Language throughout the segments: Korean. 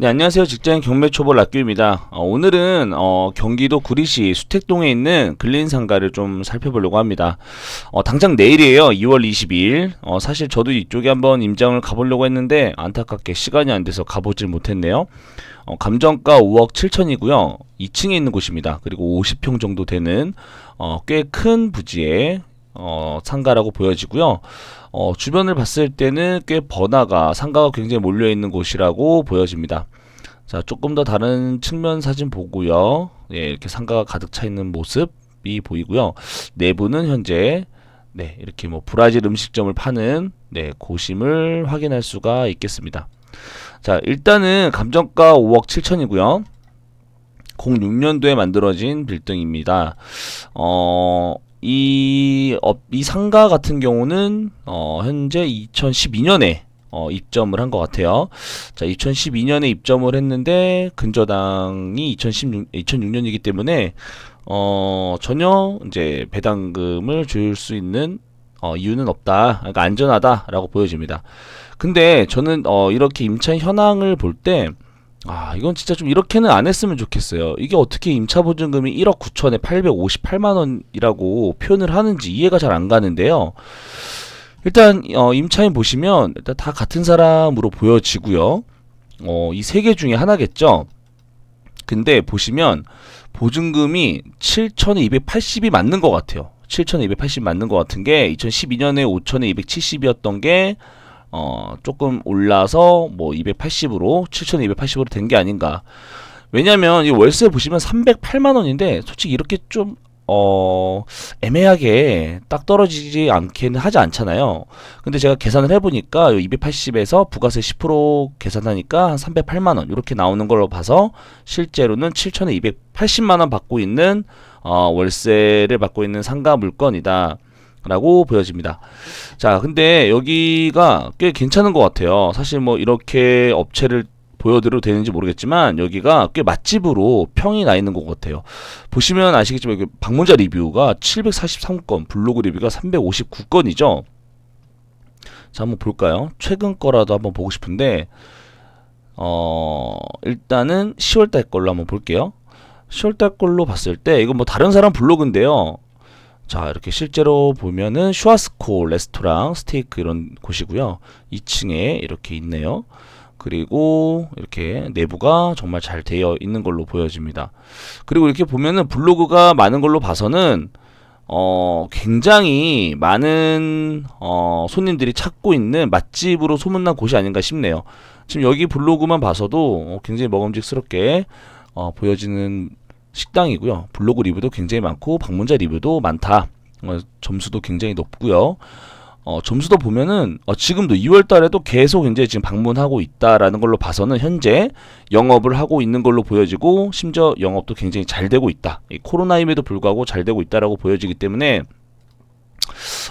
네, 안녕하세요. 직장 경매 초보 락규입니다. 어, 오늘은 어, 경기도 구리시 수택동에 있는 근린 상가를 좀 살펴보려고 합니다. 어, 당장 내일이에요. 2월 22일. 어, 사실 저도 이쪽에 한번 임장을 가보려고 했는데 안타깝게 시간이 안 돼서 가보질 못했네요. 어, 감정가 5억 7천이고요. 2층에 있는 곳입니다. 그리고 50평 정도 되는 어, 꽤 큰 부지의 어, 상가라고 보여지고요. 어, 주변을 봤을 때는 꽤 번화가, 상가가 굉장히 몰려 있는 곳이라고 보여집니다. 자, 조금 더 다른 측면 사진 보고요. 예, 이렇게 상가가 가득 차 있는 모습이 보이고요. 내부는 현재 네, 이렇게 뭐 브라질 음식점을 파는 네, 고심을 확인할 수가 있겠습니다. 자, 일단은 감정가 5억 7천이고요. 06년도에 만들어진 빌딩입니다. 어, 이, 어, 이 상가 같은 경우는 어, 현재 2012년에 어, 입점을 한 것 같아요. 자, 2012년에 입점을 했는데 근저당이 2016, 2006년이기 때문에 어, 전혀 이제 배당금을 줄 수 있는 어, 이유는 없다. 그러니까 안전하다라고 보여집니다. 근데 저는 어, 이렇게 임차 현황을 볼때 아, 이건 진짜 좀 이렇게는 안 했으면 좋겠어요. 이게 어떻게 임차 보증금이 1억 9천에 858만 원이라고 표현을 하는지 이해가 잘 안 가는데요. 일단 어, 임차인 보시면 일단 다 같은 사람으로 보여지고요. 어, 이 세 개 중에 하나겠죠. 근데 보시면 보증금이 7,280이 맞는 것 같아요. 7,280 맞는 것 같은 게 2012년에 5,270이었던 게 어, 조금 올라서 뭐 280으로 7,280으로 된 게 아닌가. 왜냐면 이 월세 보시면 308만 원인데 솔직히 이렇게 좀 어, 애매하게 딱 떨어지지 않게는 하지 않잖아요. 근데 제가 계산을 해보니까 280에서 부가세 10% 계산하니까 한 308만원, 이렇게 나오는 걸로 봐서 실제로는 7,280만원 받고 있는, 어, 월세를 받고 있는 상가 물건이다. 라고 보여집니다. 자, 근데 여기가 꽤 괜찮은 것 같아요. 사실 뭐 이렇게 업체를 보여드려도 되는지 모르겠지만 여기가 꽤 맛집으로 평이 나 있는 것 같아요. 보시면 아시겠지만 여기 방문자 리뷰가 743건, 블로그 리뷰가 359건이죠. 자, 한번 볼까요? 최근 거라도 한번 보고 싶은데 어, 일단은 10월 달 걸로 한번 볼게요. 10월 달 걸로 봤을 때 이건 뭐 다른 사람 블로그인데요. 자 이렇게 실제로 보면은 슈아스코 레스토랑 스테이크 이런 곳이고요. 2층에 이렇게 있네요. 그리고 이렇게 내부가 정말 잘 되어 있는 걸로 보여집니다. 그리고 이렇게 보면은 블로그가 많은 걸로 봐서는 어 굉장히 많은 어 손님들이 찾고 있는 맛집으로 소문난 곳이 아닌가 싶네요. 지금 여기 블로그만 봐서도 어, 굉장히 먹음직스럽게 어 보여지는 식당이고요. 블로그 리뷰도 굉장히 많고 방문자 리뷰도 많다. 어, 점수도 굉장히 높고요. 어, 점수도 보면은 어, 지금도 2월 달에도 계속 이제 지금 방문하고 있다라는 걸로 봐서는 현재 영업을 하고 있는 걸로 보여지고 심지어 영업도 굉장히 잘 되고 있다. 이 코로나임에도 불구하고 잘 되고 있다라고 보여지기 때문에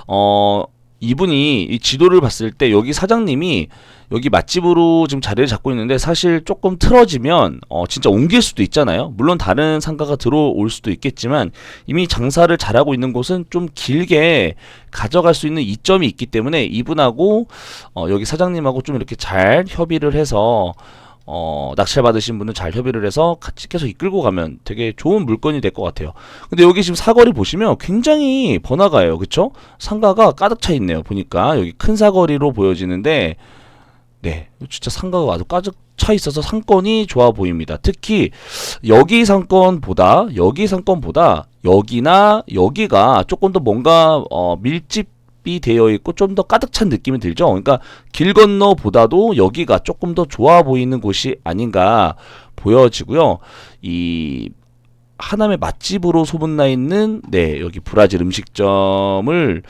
어 이분이 이 지도를 봤을 때 여기 사장님이 여기 맛집으로 지금 자리를 잡고 있는데 사실 조금 틀어지면 어 진짜 옮길 수도 있잖아요. 물론 다른 상가가 들어올 수도 있겠지만 이미 장사를 잘하고 있는 곳은 좀 길게 가져갈 수 있는 이점이 있기 때문에 이분하고 어 여기 사장님하고 좀 이렇게 잘 협의를 해서 어, 낙찰 받으신 분은 잘 협의를 해서 같이 계속 이끌고 가면 되게 좋은 물건이 될 것 같아요. 근데 여기 지금 사거리 보시면 굉장히 번화가예요. 그쵸? 상가가 가득 차 있네요. 보니까 여기 큰 사거리로 보여지는데 네, 진짜 상가가 아주 가득 차 있어서 상권이 좋아 보입니다. 특히 여기 상권보다 여기 상권보다 여기나 여기가 조금 더 뭔가 어, 밀집 이 되어 있고 좀 더 가득 찬 느낌이 들죠. 그러니까 길 건너보다도 여기가 조금 더 좋아 보이는 곳이 아닌가 보여지고요. 이 하남의 맛집으로 소문나 있는 네 여기 브라질 음식점을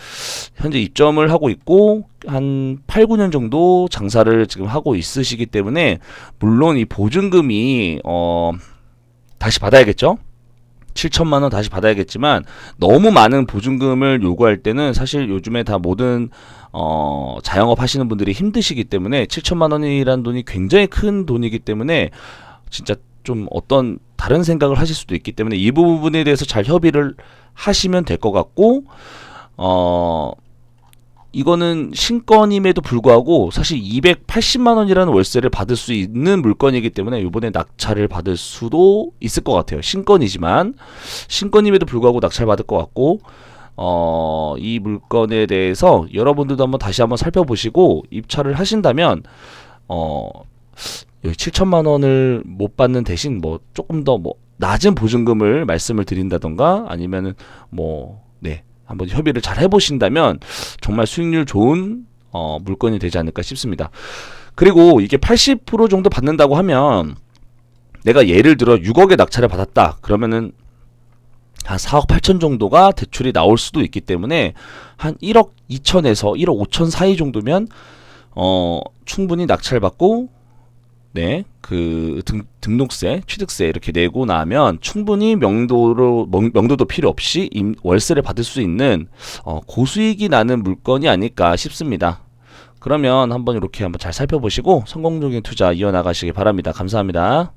현재 입점을 하고 있고 한 8, 9년 정도 장사를 지금 하고 있으시기 때문에 물론 이 보증금이 어 다시 받아야겠죠. 7천만 원 다시 받아야겠지만 너무 많은 보증금을 요구할 때는 사실 요즘에 다 모든 어 자영업 하시는 분들이 힘드시기 때문에 7천만 원이라는 돈이 굉장히 큰 돈이기 때문에 진짜 좀 어떤 다른 생각을 하실 수도 있기 때문에 이 부분에 대해서 잘 협의를 하시면 될 것 같고 어 이거는 신건임에도 불구하고 사실 280만 원이라는 월세를 받을 수 있는 물건이기 때문에 이번에 낙찰을 받을 수도 있을 것 같아요. 신건이지만 신건임에도 불구하고 낙찰 받을 것 같고 어, 이 물건에 대해서 여러분들도 한번 다시 한번 살펴보시고 입찰을 하신다면 어, 여기 7천만 원을 못 받는 대신 뭐 조금 더 뭐 낮은 보증금을 말씀을 드린다던가 아니면은 뭐 네. 한번 협의를 잘 해보신다면 정말 수익률 좋은 어, 물건이 되지 않을까 싶습니다. 그리고 이게 80% 정도 받는다고 하면 내가 예를 들어 6억의 낙찰을 받았다. 그러면은 한 4억 8천 정도가 대출이 나올 수도 있기 때문에 한 1억 2천에서 1억 5천 사이 정도면 어, 충분히 낙찰 받고 네, 그 등, 등록세, 취득세 이렇게 내고 나면 충분히 명도로 명, 명도도 필요 없이 임, 월세를 받을 수 있는 어, 고수익이 나는 물건이 아닐까 싶습니다. 그러면 한번 이렇게 한번 잘 살펴보시고 성공적인 투자 이어나가시기 바랍니다. 감사합니다.